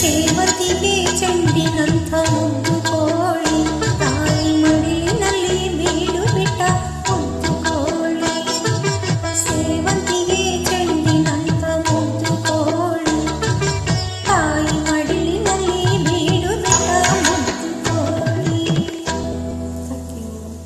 ಸೇವತಿಗೆ ಚಂಡಿನಂಥವು